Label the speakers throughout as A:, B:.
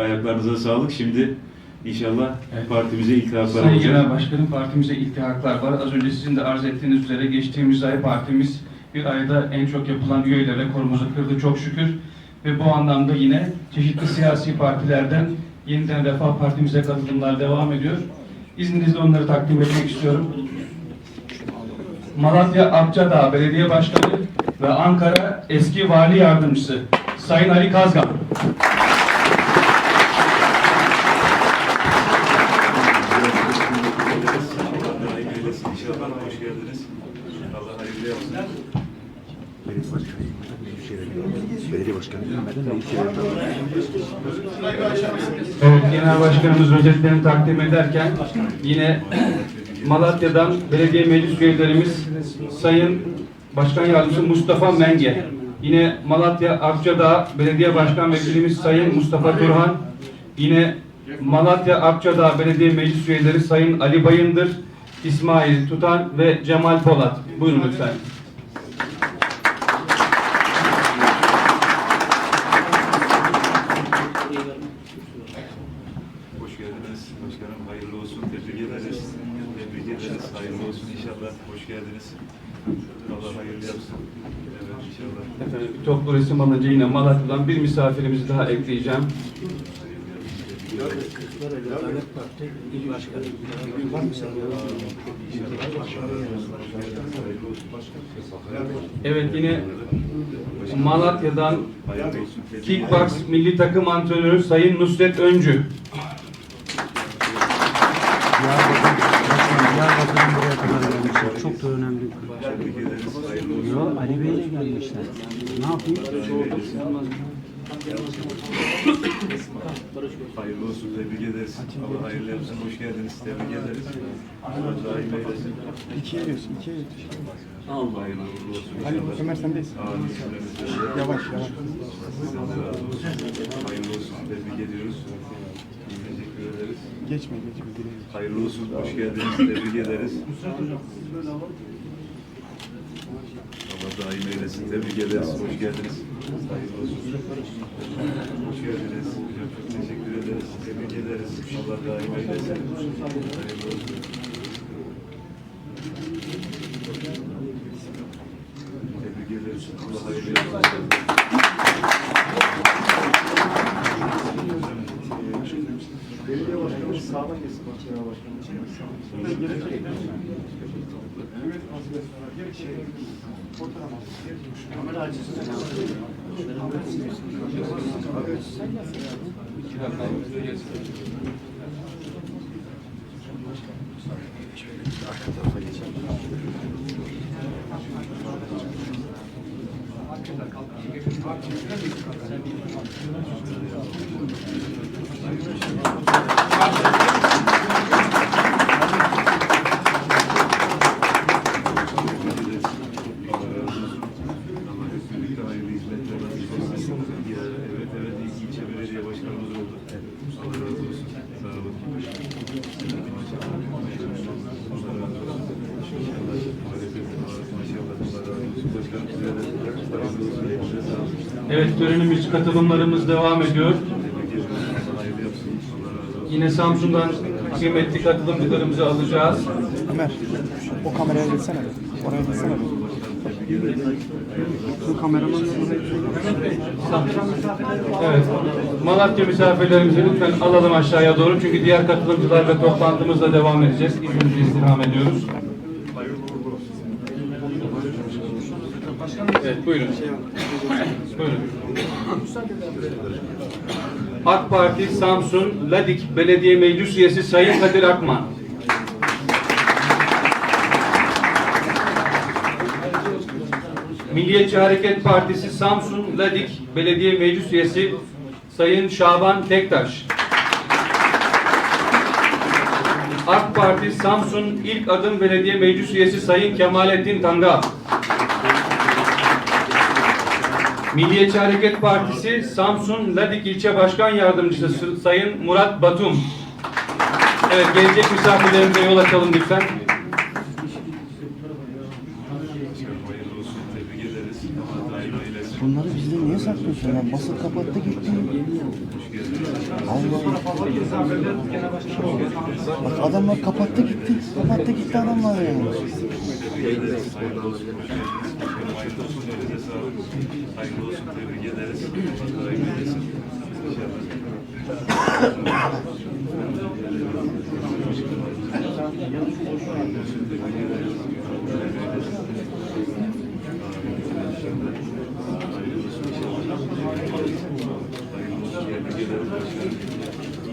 A: Ayaklarınıza sağlık. Şimdi inşallah
B: Evet.
A: partimize iltihaplar
B: Sayın. Genel Başkanım partimize iltihaklar var. Az önce sizin de arz ettiğiniz üzere geçtiğimiz ay partimiz bir ayda en çok yapılan üyeyle rekorumuzu kırdı çok şükür. Ve bu anlamda yine çeşitli siyasi partilerden yeniden Refah Partimize katılımlar devam ediyor. İzninizle onları takdim etmek istiyorum. Malatya Akçadağ Belediye Başkanı ve Ankara Eski Vali Yardımcısı Sayın Ali Kazgan.
A: İnşallah hoş geldiniz. Allah hayırlı yapsın.
C: Belediye başkanı Belediye
B: Evet, Genel Başkanımız özetlerini takdim ederken yine Malatya'dan belediye meclis üyelerimiz Sayın Başkan Yardımcısı Mustafa Menge, yine Malatya Akçadağ Belediye Başkan Vekilimiz Sayın Mustafa Turhan, yine Malatya Akçadağ Belediye Meclis üyeleri Sayın Ali Bayındır, İsmail Tutan ve Cemal Polat. Buyurun lütfen.
A: Hoş geldiniz. Başkanım hayırlı olsun. Tebrik ederiz. Tebrik ederiz. Hayırlı olsun inşallah. Hoş geldiniz. Allah hayırlı yapsın. Evet inşallah.
B: Efendim bir toplu resim alınca yine Malatya'dan bir misafirimizi daha ekleyeceğim. Evet yine Malatya'dan Kickbox milli takım antrenörü Sayın Nusret Öncü.
C: Diyarbakır'dan buraya kadar gelmişler. Çok da önemli.
A: Olsun.
C: Yo Ali Bey'le gelmişler. Ne yapayım?
A: Hayırlı olsun. Tebrik ederiz. Allah hayırlı yapsın. Hoş geldiniz. Tebrik ederiz. Allah daim eylesin.
D: İkiye diyorsun, ikiye diyorsun.
A: Allah hayırlı uğurlu olsun.
D: Ömer sendeyiz.
A: Amin.
D: Yavaş yavaş.
A: Sizden de razı olsun. Hayırlı olsun. Tebrik ediyoruz. Teşekkür ederiz.
D: Geçme, geçme.
A: Hayırlı olsun. Hoş geldiniz. Tebrik ederiz. Allah daim eylesin. Tebrik ederiz. Hoş geldiniz. Olsun. Hoş geldiniz. Çok teşekkür ederiz. Tebrik ederiz. Allah daim eylesin. Hayırlı olsun. Tebrik ederiz. Allah hayırlı yapsın. Belediye başkanımız sağdan geçsin. Genel başkanımız. Allah hep birlikte hayırlı hizmetler nasip etsin. Ya, Evet evet ilk ilçe belediye başkanımız oldu. Allah razı olsun. Sağ olun. Allah razı olsun. İnşallah muhalefet var. Maşallah Allah razı olsun. Başkanım size de hayırlı olsun. Hepinize sağ olun.
B: Evet törenimiz katılımlarımız devam ediyor. Yine Samsun'dan kıymetli katılımcılarımızı alacağız.
D: Ömer, o kameraya gitsene. Oraya gitsene. Bu kameraman
B: Evet. Malatya misafirlerimizi lütfen alalım aşağıya doğru. Çünkü diğer katılımcılarla toplantımızla devam edeceğiz. İzninizi istirham ediyoruz. Evet buyurun. Buyurun. AK Parti Samsun Ladik Belediye Meclis Üyesi Sayın Kadir Akman. Milliyetçi Hareket Partisi Samsun Ladik Belediye Meclis Üyesi Sayın Şaban Tektaş. AK Parti Samsun İlk Adım Belediye Meclis Üyesi Sayın Kemalettin Tangal. Milliyetçi Hareket Partisi Samsun Ladik İlçe Başkan Yardımcısı Sayın Murat Batum. Evet gelecek misafirlerimize yol açalım lütfen.
D: Bunları bizde niye
E: saklıyorsun ya? Basın kapattı gitti. Allah. Bak adamlar kapattı gitti. Kapattı gitti adamlar yani.
A: Elinize sağlık. Hayırlı olsun. Tebrik ederiz. Allah daim.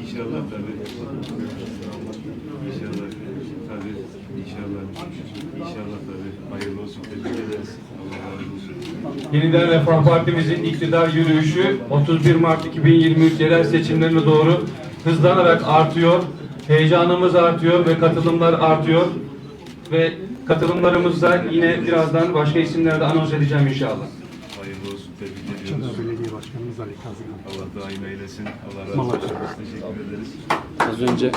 A: İnşallah tabii. İnşallah tabii. İnşallah. İnşallah tabii. Hayırlı olsun. Tebrik ederiz. Allah razı olsun.
B: Yeniden Refah Partimizin iktidar yürüyüşü 31 Mart 2023 yerel seçimlerine doğru hızlanarak artıyor. Heyecanımız artıyor ve katılımlar artıyor. Ve katılımlarımız da yine birazdan başka isimlerde anons edeceğim inşallah.
A: Hayırlı olsun. Tebrik
C: Çadır
A: ediyoruz.
C: Belediye Başkanımız Ali Kazıkan.
A: Allah daim eylesin. Allah razı olsun. Teşekkür ederiz.
F: Az önce